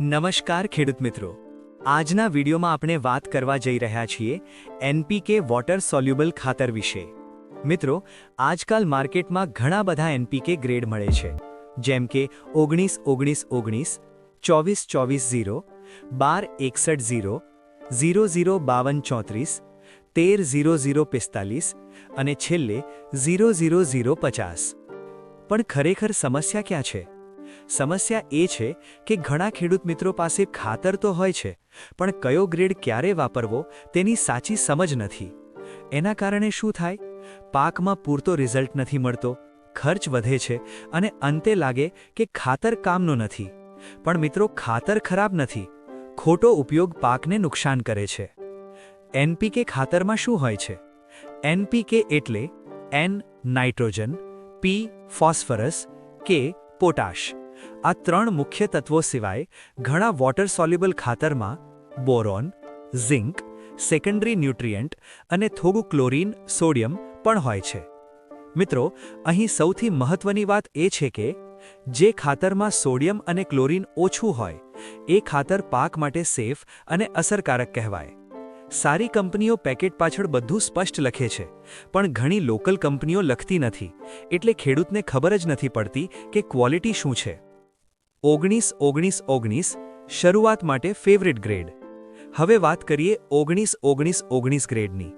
નમસ્કાર ખેડૂત મિત્રો. આજના વિડીયોમાં આપણે વાત કરવા જઈ રહ્યા છીએ એનપીકે વોટર સોલ્યુબલ ખાતર વિશે. મિત્રો, આજકાલ માર્કેટમાં ઘણા બધા એનપીકે ગ્રેડ મળે છે. જેમ કે ઓગણીસ ઓગણીસ ઓગણીસ, ચોવીસ ચોવીસ, ઝીરો, બાર, એકસઠ, ઝીરો ઝીરો ઝીરો, બાવન, ચોત્રીસ, તેર, ઝીરો ઝીરો, પિસ્તાલીસ અને છેલ્લે ઝીરો ઝીરો ઝીરો, પચાસ. પણ ખરેખર સમસ્યા ક્યાં છે? સમસ્યા એ છે કે ઘણા ખેડૂત મિત્રો પાસે ખાતર તો હોય છે, પણ કયો ગ્રેડ ક્યારે વાપરવો તેની સાચી સમજ નથી. એના કારણે શું થાય? પાકમાં પૂરતો રિઝલ્ટ નથી મળતો, ખર્ચ વધે છે અને અંતે લાગે કે ખાતર કામનું નથી. પણ મિત્રો, ખાતર ખરાબ નથી. ખોટો ઉપયોગ પાકને નુકસાન કરે છે. એનપીકે ખાતરમાં શું હોય છે? એનપીકે એટલે N nitrogen, P phosphorus, K potash. આ ત્રણ મુખ્ય તત્વો સિવાય ઘણા વોટર સોલ્યુબલ ખાતરમાં બોરોન, ઝિંક સેકન્ડરી ન્યુટ્રિયન્ટ અને થોડું ક્લોરીન સોડિયમ પણ હોય છે. મિત્રો, અહીં સૌથી મહત્વની વાત એ છે કે, જે ખાતરમાં સોડિયમ અને ક્લોરીન ઓછું હોય, એ ખાતર પાક માટે સેફ અને અસરકારક કહેવાય. સારી કંપનીઓ પેકેટ પાછળ બધું સ્પષ્ટ લખે છે, પણ ઘણી લોકલ કંપનીઓ લખતી નથી, એટલે ખેડૂતને ખબર જ નથી પડતી કે ક્વોલિટી શું છે. ઓગણીસ ઓગણીસ ઓગણીસ શરૂઆત માટે ફેવરેટ ગ્રેડ હવે વાત કરીએ ઓગણીસ ઓગણીસ ઓગણીસ ગ્રેડની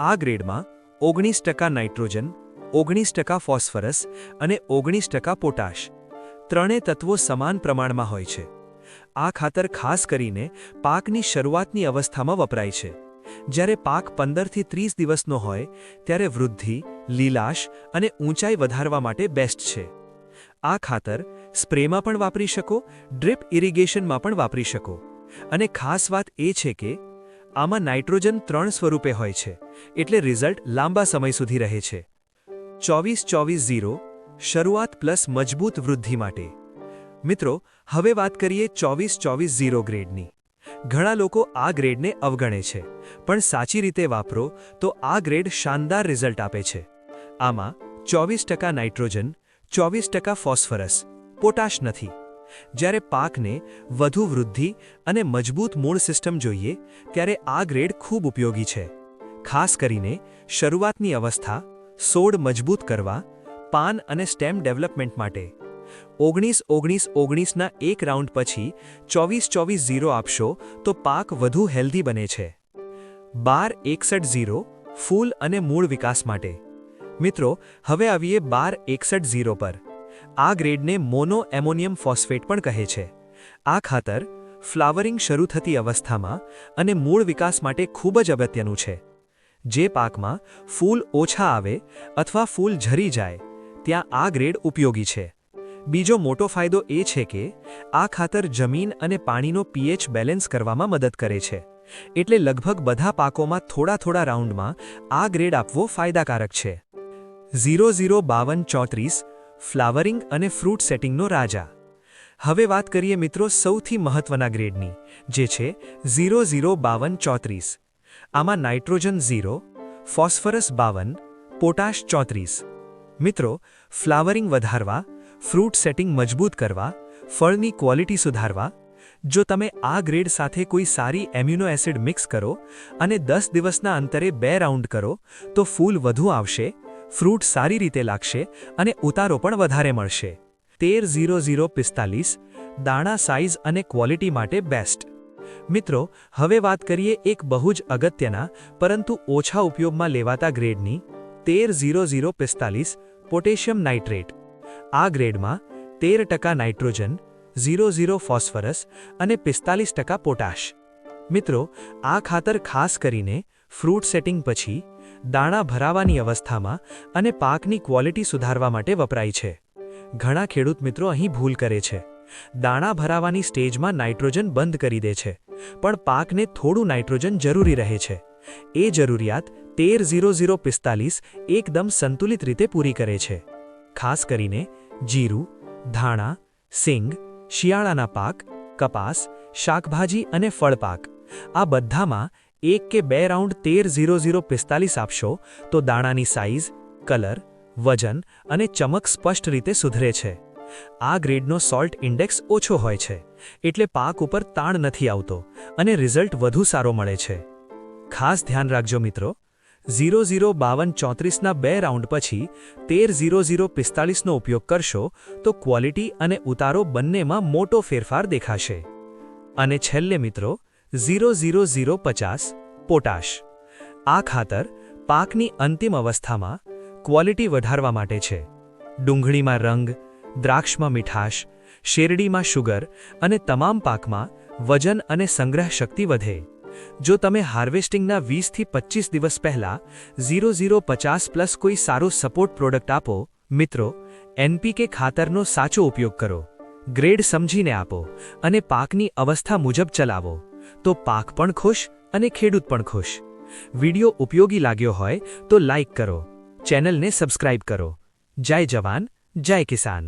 આ ગ્રેડમાં ઓગણીસ ટકા નાઇટ્રોજન, ઓગણીસ ટકા ફોસ્ફરસ અને ઓગણીસ ટકા પોટાશ ત્રણેય તત્વો સમાન પ્રમાણમાં હોય છે. આ ખાતર ખાસ કરીને પાકની શરૂઆતની અવસ્થામાં વપરાય છે. જ્યારે પાક પંદરથી ત્રીસ દિવસનો હોય, ત્યારે વૃદ્ધિ, લીલાશ અને ઊંચાઈ વધારવા માટે બેસ્ટ છે. આ ખાતર સ્પ્રેમાં પણ વાપરી શકો, ડ્રીપ ઇરિગેશનમાં પણ વાપરી શકો. અને ખાસ વાત એ છે કે, આમાં નાઇટ્રોજન ત્રણ સ્વરૂપે હોય છે, એટલે રિઝલ્ટ લાંબા સમય સુધી રહે છે. ચોવીસ ચોવીસ ઝીરો, શરૂઆત પ્લસ મજબૂત વૃદ્ધિ માટે. મિત્રો, હવે વાત કરીએ ચોવીસ ચોવીસ ઝીરો ગ્રેડની. ઘણા લોકો આ ગ્રેડને અવગણે છે, પણ સાચી રીતે વાપરો તો આ ગ્રેડ શાનદાર રિઝલ્ટ આપે છે. આમાં ચોવીસ ટકા નાઇટ્રોજન, ચોવીસ ટકા ફોસ્ફરસ પોટાશ નથી. જ્યારે પાકને વધુ વૃદ્ધિ અને મજબૂત મૂળ સિસ્ટમ જોઈએ, ત્યારે આ ગ્રેડ ખૂબ ઉપયોગી છે. ખાસ કરીને શરૂઆતની અવસ્થા, સોડ મજબૂત કરવા, પાન અને સ્ટેમ ડેવલપમેન્ટ માટે. ઓગણીસ ઓગણીસ ઓગણીસના એક રાઉન્ડ પછી ચોવીસ ચોવીસ ઝીરો આપશો તો પાક વધુ હેલ્ધી બને છે. બાર એકસઠ ઝીરો, ફૂલ અને મૂળ વિકાસ માટે. મિત્રો, હવે આવીએ બાર એકસઠ ઝીરો પર. આ ગ્રેડને મોનો એમોનિયમ ફોસ્ફેટ પણ કહે છે. આ ખાતર ફ્લાવરિંગ શરૂ થતી અવસ્થામાં અને મૂળ વિકાસ માટે ખૂબ જ અગત્યનું છે. જે પાકમાં ફૂલ ઓછા આવે અથવા ફૂલ ઝરી જાય, ત્યાં આ ગ્રેડ ઉપયોગી છે. બીજો મોટો ફાયદો એ છે કે આ ખાતર જમીન અને પાણીનો પીએચ બેલેન્સ કરવામાં મદદ કરે છે. એટલે લગભગ બધા પાકોમાં થોડા થોડા રાઉન્ડમાં આ ગ્રેડ આપવો ફાયદાકારક છે. ઝીરો ઝીરો બાવન ચોત્રીસ ફ્લાવરિંગ અને ફ્રૂટ સેટિંગનો રાજા. હવે વાત કરીએ મિત્રો સૌથી મહત્વના ગ્રેડની, જે છે ઝીરો ઝીરો બાવન ચોત્રીસ. આમાં નાઇટ્રોજન ઝીરો, ફોસ્ફરસ બાવન, પોટાશ ચોત્રીસ. મિત્રો, ફ્લાવરિંગ વધારવા, ફ્રૂટ સેટિંગ મજબૂત કરવા, ફળની ક્વોલિટી સુધારવા, જો તમે આ ગ્રેડ સાથે કોઈ સારી એમ્યુનો એસિડ મિક્સ કરો અને દસ દિવસના અંતરે બે રાઉન્ડ કરો, તો ફૂલ વધુ આવશે ફ્રૂટ સારી રીતે લાગશે અને ઉતારો પણ વધારે મળશે. તેર ઝીરો ઝીરો પિસ્તાલીસ, દાણા સાઇઝ અને ક્વોલિટી માટે બેસ્ટ. મિત્રો, હવે વાત કરીએ એક બહુ જ અગત્યના, પરંતુ ઓછા ઉપયોગમાં લેવાતા ગ્રેડની. તેર ઝીરો ઝીરો પિસ્તાલીસ, પોટેશિયમ નાઇટ્રેટ. આ ગ્રેડમાં તેર ટકા નાઇટ્રોજન, ઝીરો ઝીરો ફોસ્ફરસ અને પિસ્તાલીસ ટકા પોટાશ. મિત્રો, આ ખાતર ખાસ કરીને ફ્રૂટ સેટિંગ પછી દાણા ભરાવાની અવસ્થામાં અને પાકની ક્વોલિટી સુધારવા માટે વપરાય છે. ઘણા ખેડૂત મિત્રો અહીં ભૂલ કરે છે. દાણા ભરાવાની સ્ટેજમાં નાઇટ્રોજન બંધ કરી દે છે, પણ પાકને થોડું નાઇટ્રોજન જરૂરી રહે છે. એ જરૂરિયાત તેર ઝીરો ઝીરો પિસ્તાલીસ એકદમ સંતુલિત રીતે પૂરી કરે છે. ખાસ કરીને જીરું, ધાણા, સિંગ, શિયાળાના પાક, કપાસ, શાકભાજી અને ફળપાક. આ બધામાં એક કે બે રાઉન્ડ તેર ઝીરો ઝીરો પિસ્તાલીસ આપશો, તો દાણાની સાઇઝ કલર, વજન અને ચમક સ્પષ્ટ રીતે સુધરે છે. આ ગ્રેડનો સોલ્ટ ઇન્ડેક્સ ઓછો હોય છે, એટલે પાક ઉપર તાણ નથી આવતો અને રિઝલ્ટ વધુ સારો મળે છે. ખાસ ધ્યાન રાખજો મિત્રો, ઝીરો ઝીરો બાવન ચોત્રીસના બે રાઉન્ડ પછી તેર ઝીરો ઝીરો પિસ્તાલીસનો ઉપયોગ કરશો, તો ક્વોલિટી અને ઉતારો બંનેમાં મોટો ફેરફાર દેખાશે. અને છેલ્લે મિત્રો ઝીરો ઝીરો ઝીરો પચાસ પોટાશ. આ ખાતર પાકની અંતિમ અવસ્થામાં ક્વોલિટી વધારવા માટે છે. ડુંગળીમાં રંગ, દ્રાક્ષમાં મીઠાશ, શેરડીમાં શુગર અને તમામ પાકમાં વજન અને સંગ્રહ શક્તિ વધે. જો તમે હાર્વેસ્ટિંગના વીસથી પચીસ દિવસ પહેલા ઝીરો ઝીરો પચાસ પ્લસ કોઈ સારો સપોર્ટ પ્રોડક્ટ આપો, મિત્રો, એનપીકે ખાતરનો સાચો ઉપયોગ કરો. ગ્રેડ સમજીને આપો અને પાકની અવસ્થા મુજબ ચલાવો. તો પાક પણ ખુશ અને ખેડૂત પણ ખુશ. વિડિયો ઉપયોગી લાગ્યો હોય તો લાઇક કરો, ચેનલને સબસ્ક્રાઇબ કરો. જય જવાન, જય કિસાન.